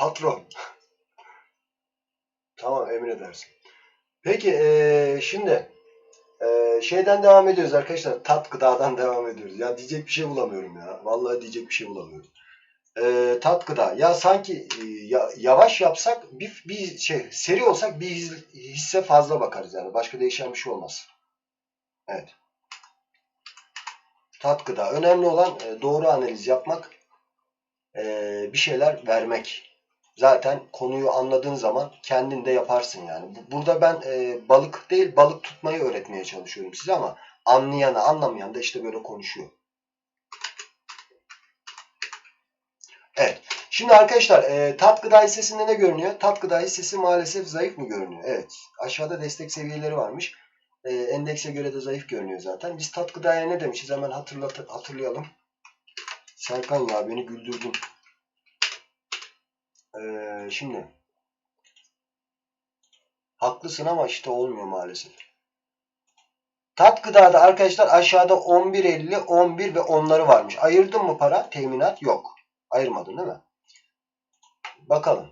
Patron. tamam emredersin. Peki eee, şimdi eee, şeyden devam ediyoruz arkadaşlar. Tat gıdadan devam ediyoruz. Ya diyecek bir şey bulamıyorum ya. Vallahi diyecek bir şey bulamıyorum. Eee tat gıda. Ya sanki e, ya- yavaş yapsak bir, bir şey seri olsak bir his- hisse fazla bakarız yani. Başka değişen bir şey olmaz. Evet. Tat gıda. Önemli olan e, doğru analiz yapmak. e, bir şeyler vermek. Zaten konuyu anladığın zaman kendin de yaparsın yani. Bu- Burada ben e, balık değil balık tutmayı öğretmeye çalışıyorum size ama anlayanı anlamayan da işte böyle konuşuyor. Evet. Şimdi arkadaşlar e, tat gıda hissesinde ne görünüyor? Tat gıda hissesi maalesef zayıf mı görünüyor? Evet. Aşağıda destek seviyeleri varmış. E, endekse göre de zayıf görünüyor zaten. Biz tat gıdaya ne demişiz? Hemen hatırlat hatırlayalım. Serkan ya beni güldürdün. Ee, şimdi haklısın ama işte olmuyor maalesef. Tat gıdada arkadaşlar aşağıda 11.50, 11 ve onları varmış. Ayırdın mı para? Teminat yok. Ayırmadın değil mi? Bakalım.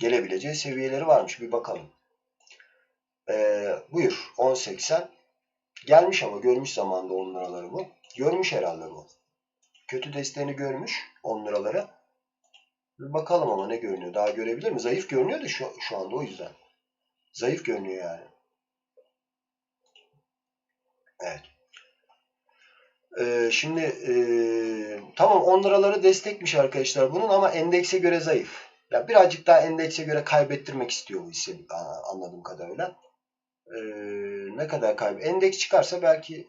Gelebileceği seviyeleri varmış. Bir bakalım. Ee, buyur. 10.80. Gelmiş ama görmüş zamanda 10 liraları bu. Görmüş herhalde bu. Kötü desteğini görmüş 10 liraları. Bir bakalım ama ne görünüyor. Daha görebilir mi? Zayıf görünüyor da şu, şu anda o yüzden. Zayıf görünüyor yani. Evet. Ee, şimdi ee, tamam 10 liraları destekmiş arkadaşlar bunun ama endekse göre zayıf. Ya birazcık daha endekse göre kaybettirmek istiyor bu hisse anladığım kadarıyla. Ee, ne kadar kayb endeks çıkarsa belki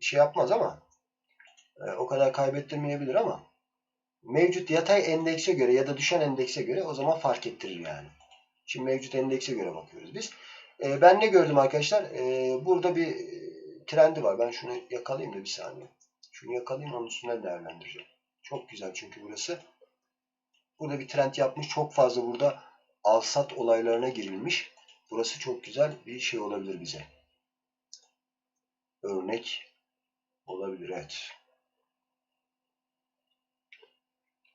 şey yapmaz ama e, o kadar kaybettirmeyebilir ama mevcut yatay endekse göre ya da düşen endekse göre o zaman fark ettirir yani. Şimdi mevcut endekse göre bakıyoruz biz. E, ben ne gördüm arkadaşlar? E, burada bir e, trendi var. Ben şunu yakalayayım da bir saniye. Şunu yakalayayım onun üstüne değerlendireceğim. Çok güzel çünkü burası. Burada bir trend yapmış. Çok fazla burada alsat olaylarına girilmiş. Burası çok güzel bir şey olabilir bize. Örnek olabilir evet.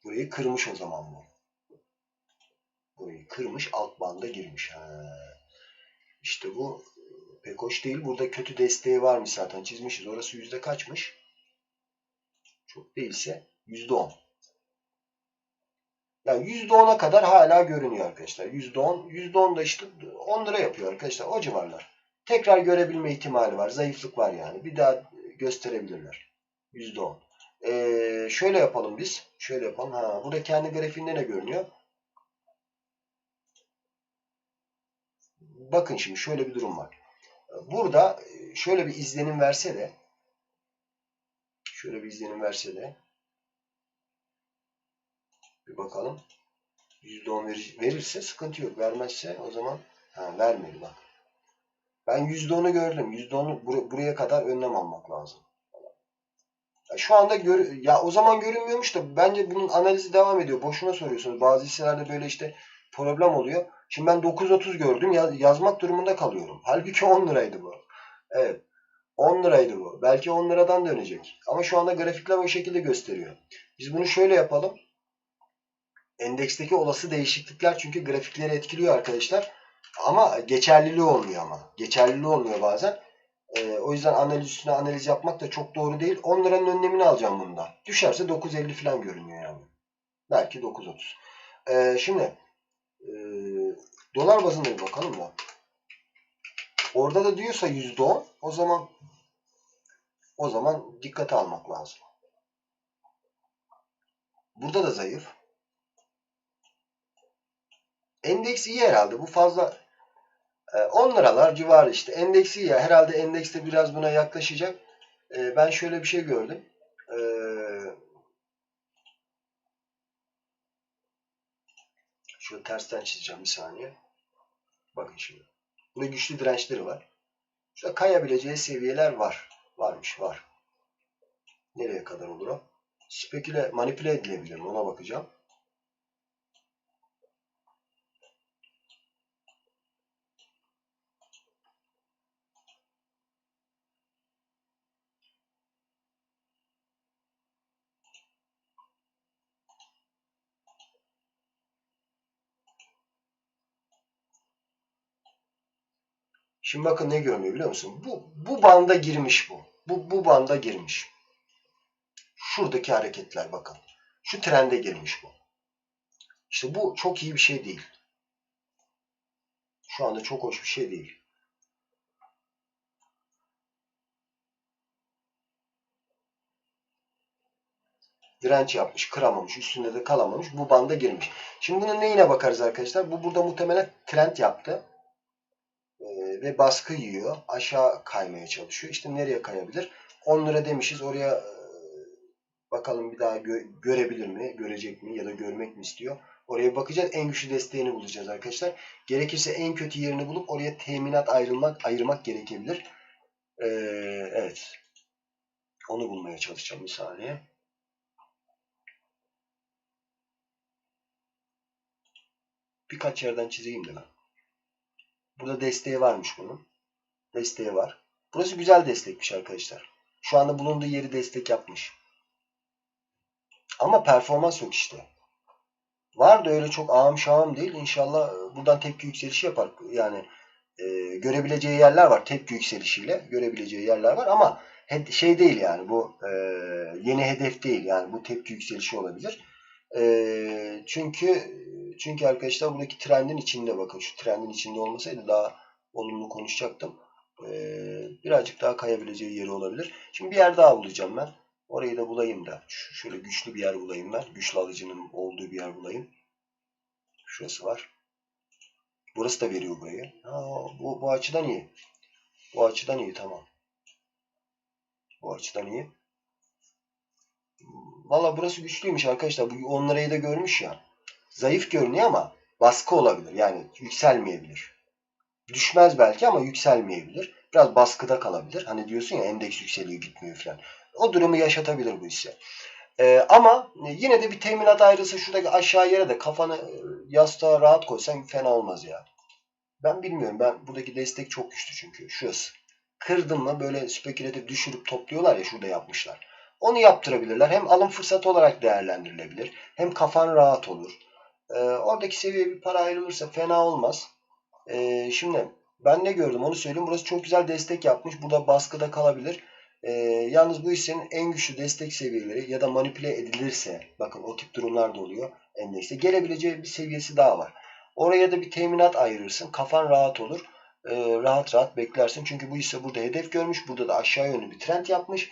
Burayı kırmış o zaman bu. Burayı kırmış alt banda girmiş. Ha. İşte bu pek hoş değil. Burada kötü desteği varmış zaten çizmişiz. Orası yüzde kaçmış? Çok değilse yüzde on. Yani yüzde ona kadar hala görünüyor arkadaşlar. Yüzde on. Yüzde on da işte 10 lira yapıyor arkadaşlar. O civarlar. Tekrar görebilme ihtimali var. Zayıflık var yani. Bir daha gösterebilirler. Yüzde on. Ee, şöyle yapalım biz. Şöyle yapalım. Ha, burada kendi grafiğinde ne görünüyor? Bakın şimdi şöyle bir durum var. Burada e, şöyle bir izlenim verse de şöyle bir izlenim verse de bir bakalım. %10 verir, verirse sıkıntı yok. Vermezse o zaman ha, vermedi bak. Ben %10'u gördüm. %10'u bur- buraya kadar önlem almak lazım. Şu anda gör ya o zaman görünmüyormuş da bence bunun analizi devam ediyor. Boşuna soruyorsunuz. Bazı hisselerde böyle işte problem oluyor. Şimdi ben 9.30 gördüm. Ya, yazmak durumunda kalıyorum. Halbuki 10 liraydı bu. Evet. 10 liraydı bu. Belki 10 liradan dönecek. Ama şu anda grafikler o şekilde gösteriyor. Biz bunu şöyle yapalım. Endeksteki olası değişiklikler çünkü grafikleri etkiliyor arkadaşlar. Ama geçerliliği olmuyor ama. Geçerliliği olmuyor bazen. Ee, o yüzden analiz üstüne analiz yapmak da çok doğru değil. 10 liranın önlemini alacağım bunda. Düşerse 9.50 falan görünüyor yani. Belki 9.30. Ee, şimdi e, dolar bazında bir bakalım da. Orada da diyorsa %10 o zaman o zaman dikkate almak lazım. Burada da zayıf. Endeks iyi herhalde. Bu fazla e, 10 liralar civarı işte. Endeks iyi ya. Herhalde endeks de biraz buna yaklaşacak. E, ben şöyle bir şey gördüm. Şöyle tersten çizeceğim bir saniye. Bakın şimdi. Burada güçlü dirençleri var. Şurada kayabileceği seviyeler var. Varmış var. Nereye kadar olur o? Speküle, manipüle edilebilir mi? Ona bakacağım. Şimdi bakın ne görmüyor biliyor musun? Bu, bu banda girmiş bu. Bu, bu banda girmiş. Şuradaki hareketler bakın. Şu trende girmiş bu. İşte bu çok iyi bir şey değil. Şu anda çok hoş bir şey değil. direnç yapmış, kıramamış, üstünde de kalamamış. Bu banda girmiş. Şimdi bunun neyine bakarız arkadaşlar? Bu burada muhtemelen trend yaptı. Ee, ve baskı yiyor. Aşağı kaymaya çalışıyor. İşte nereye kayabilir? 10 lira demişiz. Oraya e, bakalım bir daha gö görebilir mi? Görecek mi? Ya da görmek mi istiyor? Oraya bakacağız. En güçlü desteğini bulacağız arkadaşlar. Gerekirse en kötü yerini bulup oraya teminat ayrılmak, ayırmak gerekebilir. Ee, evet. Onu bulmaya çalışacağım bir saniye. birkaç yerden çizeyim de ben. Burada desteği varmış bunun. Desteği var. Burası güzel destekmiş arkadaşlar. Şu anda bulunduğu yeri destek yapmış. Ama performans yok işte. Var da öyle çok ağım şağım değil. İnşallah e, buradan tepki yükselişi yapar. Yani e, görebileceği yerler var. Tepki yükselişiyle görebileceği yerler var ama şey değil yani bu e, yeni hedef değil yani bu tepki yükselişi olabilir. E, çünkü çünkü arkadaşlar buradaki trendin içinde bakın şu trendin içinde olmasaydı daha olumlu konuşacaktım. E, birazcık daha kayabileceği yeri olabilir. Şimdi bir yer daha bulacağım ben. Orayı da bulayım da. Şöyle güçlü bir yer bulayım ben. Güçlü alıcının olduğu bir yer bulayım. Şurası var. Burası da veriyor burayı. Ha, bu, bu açıdan iyi. Bu açıdan iyi tamam. Bu açıdan iyi. Valla burası güçlüymüş arkadaşlar. Bu 10 lirayı da görmüş ya. Zayıf görünüyor ama baskı olabilir. Yani yükselmeyebilir. Düşmez belki ama yükselmeyebilir. Biraz baskıda kalabilir. Hani diyorsun ya endeks yükseliyor gitmiyor falan. O durumu yaşatabilir bu hisse. Ee, ama yine de bir teminat ayrısı şuradaki aşağı yere de kafanı e, yastığa rahat koysan fena olmaz ya. Ben bilmiyorum. Ben buradaki destek çok güçlü çünkü. Şurası. Kırdım mı böyle spekülatif düşürüp topluyorlar ya şurada yapmışlar. Onu yaptırabilirler. Hem alım fırsatı olarak değerlendirilebilir. Hem kafan rahat olur. Ee, oradaki seviye bir para ayrılırsa fena olmaz. Ee, şimdi ben ne gördüm onu söyleyeyim. Burası çok güzel destek yapmış. Burada baskıda kalabilir. Ee, yalnız bu hissenin en güçlü destek seviyeleri ya da manipüle edilirse bakın o tip durumlar da oluyor endekste. Gelebileceği bir seviyesi daha var. Oraya da bir teminat ayırırsın. Kafan rahat olur. Ee, rahat rahat beklersin. Çünkü bu hisse burada hedef görmüş. Burada da aşağı yönlü bir trend yapmış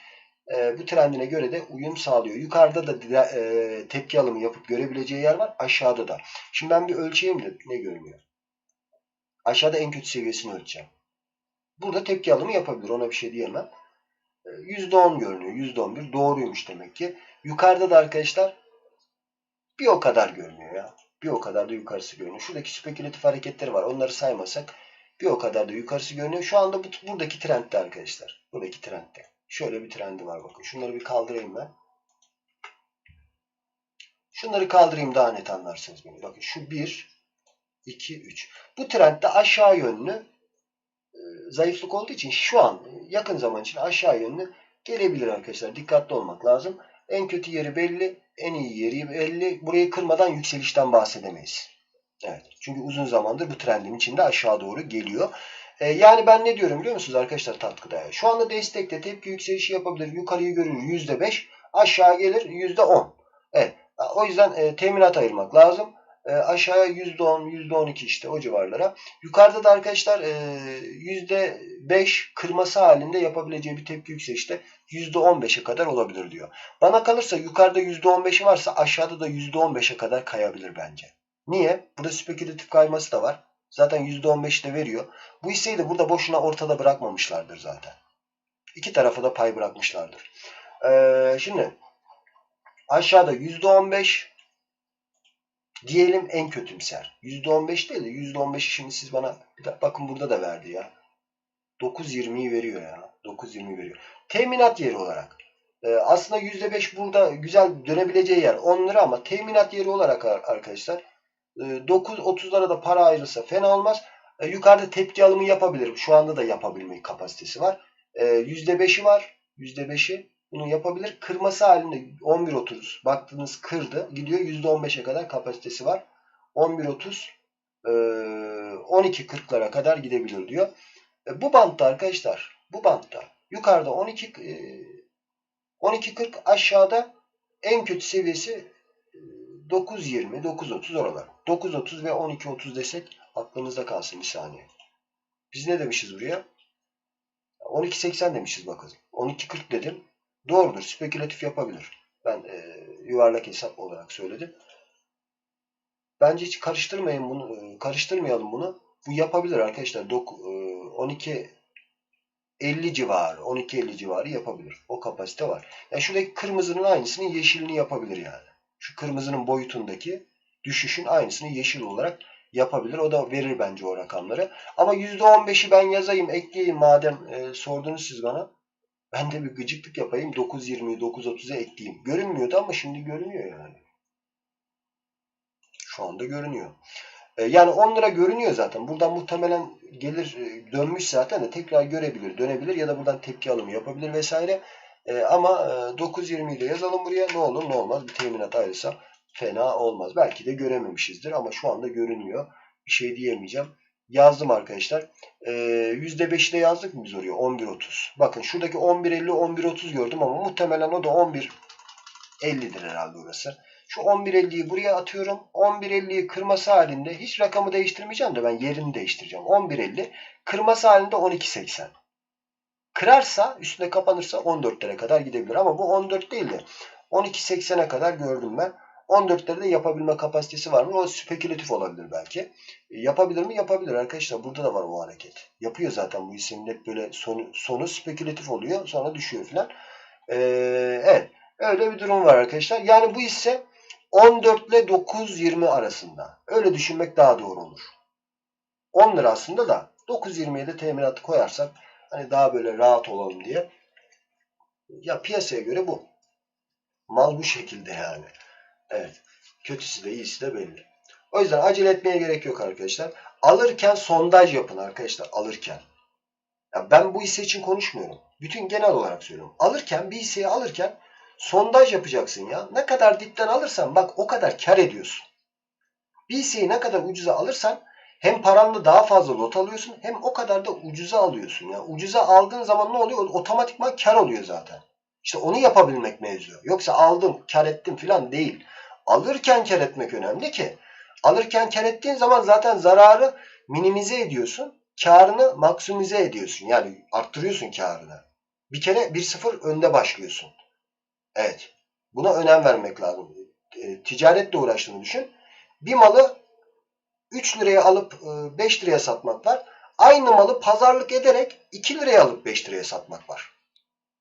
e, bu trendine göre de uyum sağlıyor. Yukarıda da e, tepki alımı yapıp görebileceği yer var. Aşağıda da. Şimdi ben bir ölçeyim de ne görünüyor. Aşağıda en kötü seviyesini ölçeceğim. Burada tepki alımı yapabilir. Ona bir şey diyemem. E, %10 görünüyor. %11 doğruymuş demek ki. Yukarıda da arkadaşlar bir o kadar görünüyor ya. Bir o kadar da yukarısı görünüyor. Şuradaki spekülatif hareketleri var. Onları saymasak bir o kadar da yukarısı görünüyor. Şu anda bu, buradaki trendde arkadaşlar. Buradaki trendde. Şöyle bir trendi var bakın. Şunları bir kaldırayım ben. Şunları kaldırayım daha net anlarsınız beni. Bakın şu 1, 2, 3. Bu trendde aşağı yönlü e, zayıflık olduğu için şu an yakın zaman için aşağı yönlü gelebilir arkadaşlar. Dikkatli olmak lazım. En kötü yeri belli. En iyi yeri belli. Burayı kırmadan yükselişten bahsedemeyiz. Evet. Çünkü uzun zamandır bu trendin içinde aşağı doğru geliyor. E, yani ben ne diyorum biliyor musunuz arkadaşlar tatkıda? Şu anda destekte tepki yükselişi yapabilir. Yukarıyı görür %5. Aşağı gelir %10. Evet. O yüzden e, teminat ayırmak lazım. E, aşağıya %10, %12 işte o civarlara. Yukarıda da arkadaşlar e, %5 kırması halinde yapabileceği bir tepki yükselişte %15'e kadar olabilir diyor. Bana kalırsa yukarıda %15'i varsa aşağıda da %15'e kadar kayabilir bence. Niye? Burada spekülatif kayması da var. Zaten %15 de veriyor. Bu hisseyi de burada boşuna ortada bırakmamışlardır zaten. İki tarafa da pay bırakmışlardır. Ee, şimdi aşağıda %15 diyelim en kötümser. %15 değil de %15'i şimdi siz bana bakın burada da verdi ya. 9.20'yi veriyor ya. 9.20 veriyor. Teminat yeri olarak. E, aslında %5 burada güzel dönebileceği yer 10 lira ama teminat yeri olarak arkadaşlar 9.30'lara ee, da para ayrılsa fena olmaz. E, yukarıda tepki alımı yapabilirim. Şu anda da yapabilme kapasitesi var. E, %5'i var. %5'i bunu yapabilir. Kırması halinde 11.30 baktınız kırdı. Gidiyor %15'e kadar kapasitesi var. 11.30 e, 12.40'lara kadar gidebilir diyor. E, bu bantta arkadaşlar bu bantta yukarıda 12 e, 12.40 aşağıda en kötü seviyesi e, 9.20 9.30 oralar. 9.30 ve 12.30 desek aklınızda kalsın bir saniye. Biz ne demişiz buraya? 12.80 demişiz bakın. 12.40 dedim. Doğrudur. Spekülatif yapabilir. Ben e, yuvarlak hesap olarak söyledim. Bence hiç karıştırmayın bunu. e, Karıştırmayalım bunu. Bu yapabilir arkadaşlar. Dok, e, 12 50 civarı, 12-50 civarı yapabilir. O kapasite var. Yani şuradaki kırmızının aynısını yeşilini yapabilir yani. Şu kırmızının boyutundaki düşüşün aynısını yeşil olarak yapabilir. O da verir bence o rakamları. Ama %15'i ben yazayım, ekleyeyim madem e, sordunuz siz bana. Ben de bir gıcıklık yapayım. 9.20'yi 9.30'a ekleyeyim. Görünmüyordu ama şimdi görünüyor yani. Şu anda görünüyor. E, Yani 10 lira görünüyor zaten. Buradan muhtemelen gelir e, dönmüş zaten de tekrar görebilir, dönebilir ya da buradan tepki alımı yapabilir vesaire. E, ama e, 9.20'yi de yazalım buraya. Ne olur ne olmaz. Bir teminat ayrılsa fena olmaz. Belki de görememişizdir ama şu anda görünüyor. Bir şey diyemeyeceğim. Yazdım arkadaşlar. E, %5'i de yazdık mı biz oraya? 11.30. Bakın şuradaki 11.50, 11.30 gördüm ama muhtemelen o da 11.50'dir herhalde orası. Şu 11.50'yi buraya atıyorum. 11.50'yi kırması halinde hiç rakamı değiştirmeyeceğim de ben yerini değiştireceğim. 11.50 kırması halinde 12.80. Kırarsa üstüne kapanırsa 14'lere kadar gidebilir. Ama bu 14 değil de 12.80'e kadar gördüm ben. 14'leri de yapabilme kapasitesi var mı? O spekülatif olabilir belki. E, yapabilir mi? Yapabilir arkadaşlar. Burada da var o hareket. Yapıyor zaten bu hissenin hep böyle sonu, sonu spekülatif oluyor. Sonra düşüyor filan. E, evet. Öyle bir durum var arkadaşlar. Yani bu hisse 14 ile 9.20 arasında. Öyle düşünmek daha doğru olur. 10 lira aslında da 9.20'ye de teminatı koyarsak hani daha böyle rahat olalım diye. Ya piyasaya göre bu. Mal bu şekilde yani. Evet. Kötüsü de iyisi de belli. O yüzden acele etmeye gerek yok arkadaşlar. Alırken sondaj yapın arkadaşlar. Alırken. Ya ben bu hisse için konuşmuyorum. Bütün genel olarak söylüyorum. Alırken bir hisseyi alırken sondaj yapacaksın ya. Ne kadar dipten alırsan bak o kadar kar ediyorsun. Bir hisseyi ne kadar ucuza alırsan hem paranla daha fazla lot alıyorsun hem o kadar da ucuza alıyorsun. Ya ucuza aldığın zaman ne oluyor? Otomatikman kar oluyor zaten. İşte onu yapabilmek mevzu. Yoksa aldım, kar ettim falan değil. Alırken kar etmek önemli ki. Alırken kar ettiğin zaman zaten zararı minimize ediyorsun. Karını maksimize ediyorsun. Yani arttırıyorsun karını. Bir kere 1-0 önde başlıyorsun. Evet. Buna önem vermek lazım. E, ticaretle uğraştığını düşün. Bir malı 3 liraya alıp e, 5 liraya satmak var. Aynı malı pazarlık ederek 2 liraya alıp 5 liraya satmak var.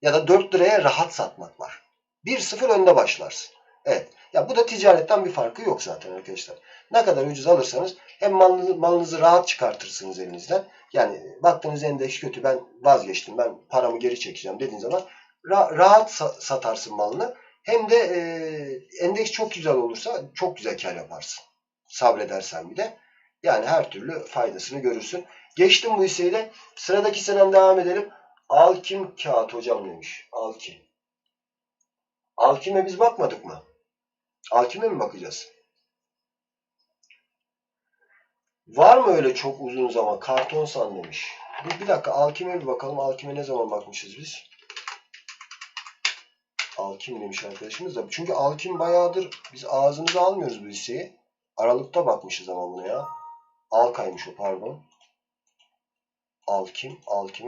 Ya da 4 liraya rahat satmak var. 1-0 önde başlarsın. Evet. Ya bu da ticaretten bir farkı yok zaten arkadaşlar. Ne kadar ucuz alırsanız hem malınızı, malınızı rahat çıkartırsınız elinizden. Yani baktığınız endeks kötü ben vazgeçtim ben paramı geri çekeceğim dediğin zaman ra- rahat sa- satarsın malını. Hem de e, endeks çok güzel olursa çok güzel kar yaparsın. Sabredersen bir de. Yani her türlü faydasını görürsün. Geçtim bu hisseyi de. Sıradaki senem devam edelim. Alkim kağıt hocam demiş. Alkim. Alkim'e biz bakmadık mı? Alkim'e mi bakacağız? Var mı öyle çok uzun zaman? Karton san demiş. Bir, bir dakika Alkim'e bir bakalım. Alkim'e ne zaman bakmışız biz? Alkim demiş arkadaşımız da. Çünkü Alkim bayağıdır biz ağzımıza almıyoruz bu hisseyi. Aralıkta bakmışız ama buna ya. Alkaymış o pardon. Alkim, Alkim.